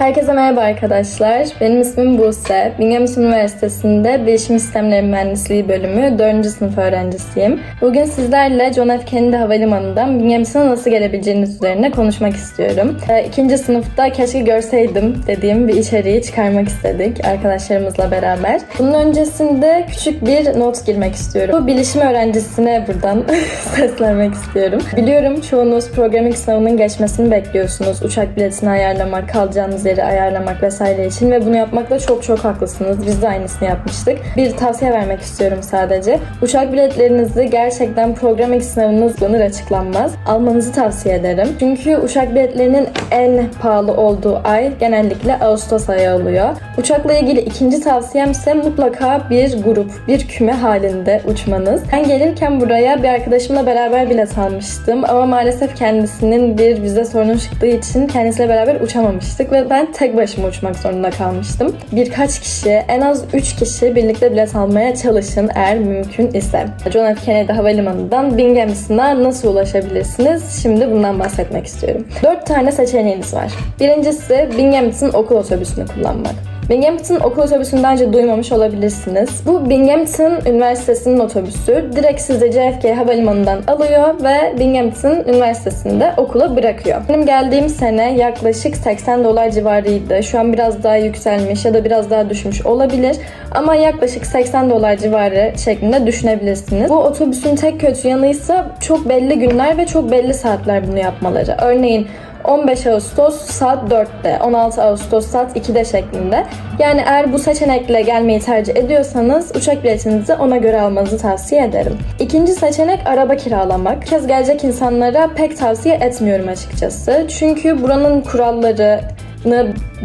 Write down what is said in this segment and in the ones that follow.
Herkese merhaba arkadaşlar. Benim ismim Buse. Binghamton Üniversitesi'nde Bilişim Sistemleri Mühendisliği bölümü 4. sınıf öğrencisiyim. Bugün sizlerle John F. Kennedy Havalimanı'ndan Binghamton'a nasıl gelebileceğiniz üzerine konuşmak istiyorum. Ee, İkinci sınıfta keşke görseydim dediğim bir içeriği çıkarmak istedik arkadaşlarımızla beraber. Bunun öncesinde küçük bir not girmek istiyorum. Bu bilişim öğrencisine buradan seslenmek istiyorum. Biliyorum çoğunuz programming sınavının geçmesini bekliyorsunuz. Uçak biletini ayarlamak, kalacağınız yeri ayarlamak vesaire için ve bunu yapmakta çok çok haklısınız. Biz de aynısını yapmıştık. Bir tavsiye vermek istiyorum sadece. Uçak biletlerinizi gerçekten programming sınavınız banır açıklanmaz. Almanızı tavsiye ederim. Çünkü uçak biletlerinin en pahalı olduğu ay genellikle Ağustos ayı oluyor. Uçakla ilgili ikinci tavsiyem ise mutlaka bir grup, bir küme halinde uçmanız. Ben gelirken buraya bir arkadaşımla beraber bilet almıştım ama maalesef kendisinin bir vize sorunu çıktığı için kendisiyle beraber uçamamıştık ve ben tek başıma uçmak zorunda kalmıştım. Birkaç kişi, en az 3 kişi birlikte bilet almaya çalışın eğer mümkün ise. John F. Kennedy Havalimanı'ndan Binghamton'a nasıl ulaşabilirsiniz? Şimdi bundan bahsetmek istiyorum. 4 tane seçeneğiniz var. Birincisi Binghamton okul otobüsünü kullanmak. Binghamton okul otobüsünü önce duymamış olabilirsiniz. Bu Binghamton Üniversitesi'nin otobüsü. Direkt sizi JFK Havalimanı'ndan alıyor ve Binghamton Üniversitesi'nde okula bırakıyor. Benim geldiğim sene yaklaşık 80 dolar civarıydı. Şu an biraz daha yükselmiş ya da biraz daha düşmüş olabilir. Ama yaklaşık 80 dolar civarı şeklinde düşünebilirsiniz. Bu otobüsün tek kötü yanıysa çok belli günler ve çok belli saatler bunu yapmaları. Örneğin 15 Ağustos saat 4'te, 16 Ağustos saat 2'de şeklinde. Yani eğer bu seçenekle gelmeyi tercih ediyorsanız uçak biletinizi ona göre almanızı tavsiye ederim. İkinci seçenek araba kiralamak. Kez gelecek insanlara pek tavsiye etmiyorum açıkçası. Çünkü buranın kuralları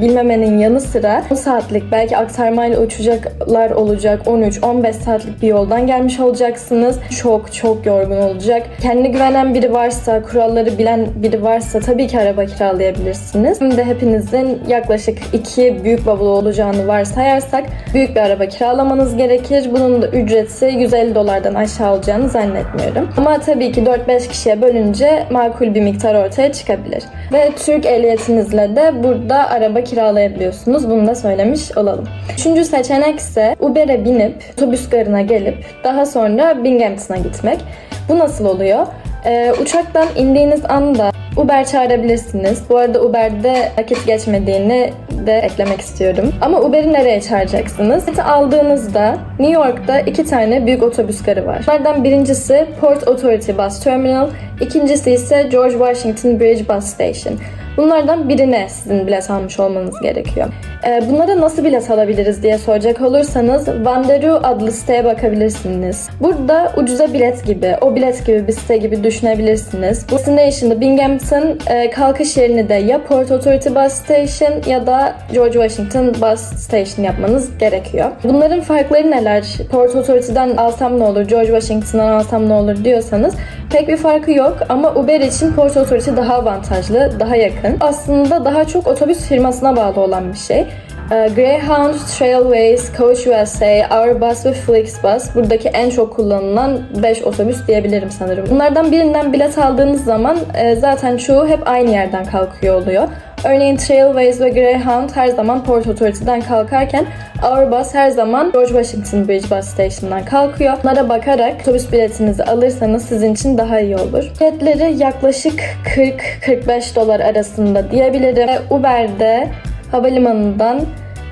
bilmemenin yanı sıra 10 saatlik belki aktarmayla uçacaklar olacak 13-15 saatlik bir yoldan gelmiş olacaksınız. Çok çok yorgun olacak. Kendine güvenen biri varsa, kuralları bilen biri varsa tabii ki araba kiralayabilirsiniz. Şimdi hepinizin yaklaşık 2 büyük bavulu olacağını varsayarsak büyük bir araba kiralamanız gerekir. Bunun da ücreti 150 dolardan aşağı olacağını zannetmiyorum. Ama tabii ki 4-5 kişiye bölünce makul bir miktar ortaya çıkabilir. Ve Türk ehliyetinizle de burada araba kiralayabiliyorsunuz. Bunu da söylemiş olalım. Üçüncü seçenek ise Uber'e binip otobüs garına gelip daha sonra Binghamton'a gitmek. Bu nasıl oluyor? Ee, uçaktan indiğiniz anda Uber çağırabilirsiniz. Bu arada Uber'de vakit geçmediğini de eklemek istiyorum. Ama Uber'i nereye çağıracaksınız? Bileti aldığınızda New York'ta iki tane büyük otobüs garı var. Bunlardan birincisi Port Authority Bus Terminal, ikincisi ise George Washington Bridge Bus Station. Bunlardan birine sizin bilet almış olmanız gerekiyor. Ee, bunlara nasıl bilet alabiliriz diye soracak olursanız Wanderoo adlı siteye bakabilirsiniz. Burada ucuza bilet gibi, o bilet gibi bir site gibi düşünebilirsiniz. Bu destination'da Binghamton e, kalkış yerini de ya Port Authority Bus Station ya da George Washington Bus Station yapmanız gerekiyor. Bunların farkları neler? Port Authority'den alsam ne olur, George Washington'dan alsam ne olur diyorsanız pek bir farkı yok ama Uber için Port Authority daha avantajlı, daha yakın. Aslında daha çok otobüs firmasına bağlı olan bir şey. Ee, Greyhound, Trailways, Coach USA, Our Bus ve Flixbus buradaki en çok kullanılan 5 otobüs diyebilirim sanırım. Bunlardan birinden bilet aldığınız zaman e, zaten çoğu hep aynı yerden kalkıyor oluyor. Örneğin Trailways ve Greyhound her zaman Port Authority'den kalkarken Our Bus her zaman George Washington Bridge Bus Station'dan kalkıyor. Bunlara bakarak otobüs biletinizi alırsanız sizin için daha iyi olur. Biletleri yaklaşık 40-45 dolar arasında diyebilirim. Ve Uber'de havalimanından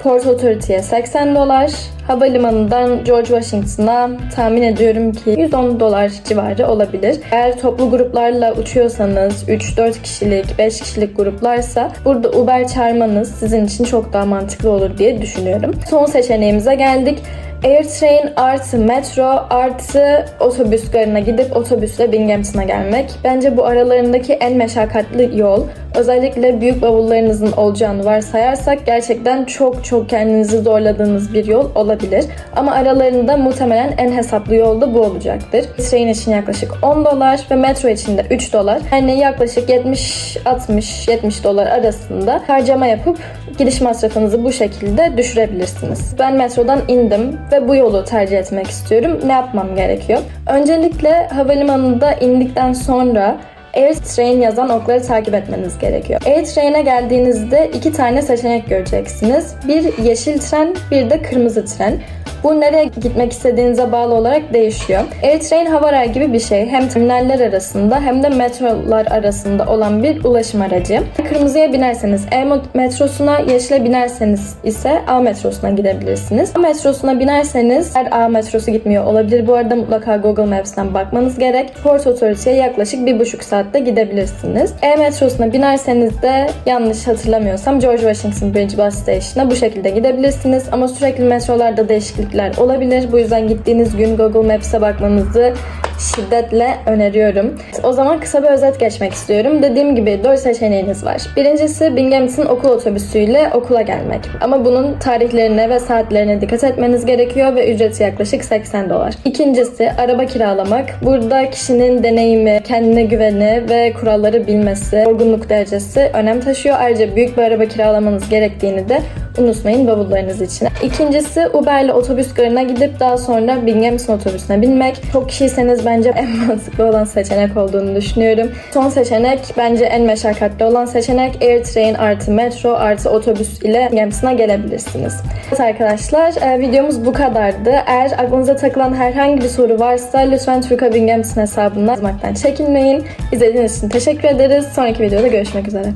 Port Authority'ye 80 dolar, havalimanından George Washington'a tahmin ediyorum ki 110 dolar civarı olabilir. Eğer toplu gruplarla uçuyorsanız 3-4 kişilik, 5 kişilik gruplarsa burada Uber çağırmanız sizin için çok daha mantıklı olur diye düşünüyorum. Son seçeneğimize geldik. Airtrain artı metro artı otobüs garına gidip otobüsle Binghamton'a gelmek. Bence bu aralarındaki en meşakkatli yol. Özellikle büyük bavullarınızın olacağını varsayarsak gerçekten çok çok kendinizi zorladığınız bir yol olabilir. Ama aralarında muhtemelen en hesaplı yol da bu olacaktır. Train için yaklaşık 10 dolar ve metro için de 3 dolar. Yani yaklaşık 70-60-70 dolar arasında harcama yapıp gidiş masrafınızı bu şekilde düşürebilirsiniz. Ben metrodan indim ve bu yolu tercih etmek istiyorum. Ne yapmam gerekiyor? Öncelikle havalimanında indikten sonra AirTrain yazan okları takip etmeniz gerekiyor. AirTrain'e geldiğinizde iki tane seçenek göreceksiniz. Bir yeşil tren, bir de kırmızı tren. Bu nereye gitmek istediğinize bağlı olarak değişiyor. AirTrain hava gibi bir şey. Hem terminaller arasında hem de metrolar arasında olan bir ulaşım aracı. Kırmızıya binerseniz E metrosuna, yeşile binerseniz ise A metrosuna gidebilirsiniz. A metrosuna binerseniz her A metrosu gitmiyor olabilir. Bu arada mutlaka Google Maps'ten bakmanız gerek. Port Authority'ye yaklaşık bir buçuk saatte gidebilirsiniz. E metrosuna binerseniz de yanlış hatırlamıyorsam George Washington Bridge Bus Station'a bu şekilde gidebilirsiniz. Ama sürekli metrolarda değişiklik değişiklikler olabilir. Bu yüzden gittiğiniz gün Google Maps'e bakmanızı şiddetle öneriyorum. O zaman kısa bir özet geçmek istiyorum. Dediğim gibi dört seçeneğiniz var. Birincisi Binghamton okul otobüsüyle okula gelmek. Ama bunun tarihlerine ve saatlerine dikkat etmeniz gerekiyor ve ücreti yaklaşık 80 dolar. İkincisi araba kiralamak. Burada kişinin deneyimi, kendine güveni ve kuralları bilmesi, yorgunluk derecesi önem taşıyor. Ayrıca büyük bir araba kiralamanız gerektiğini de unutmayın bavullarınız için. İkincisi Uber ile otobüs garına gidip daha sonra Binghamton otobüsüne binmek. Çok kişiyseniz bence en mantıklı olan seçenek olduğunu düşünüyorum. Son seçenek bence en meşakkatli olan seçenek AirTrain artı metro artı otobüs ile Binghamton'a gelebilirsiniz. Evet arkadaşlar e, videomuz bu kadardı. Eğer aklınıza takılan herhangi bir soru varsa lütfen Türka Binghamton hesabına yazmaktan çekinmeyin. İzlediğiniz için teşekkür ederiz. Sonraki videoda görüşmek üzere.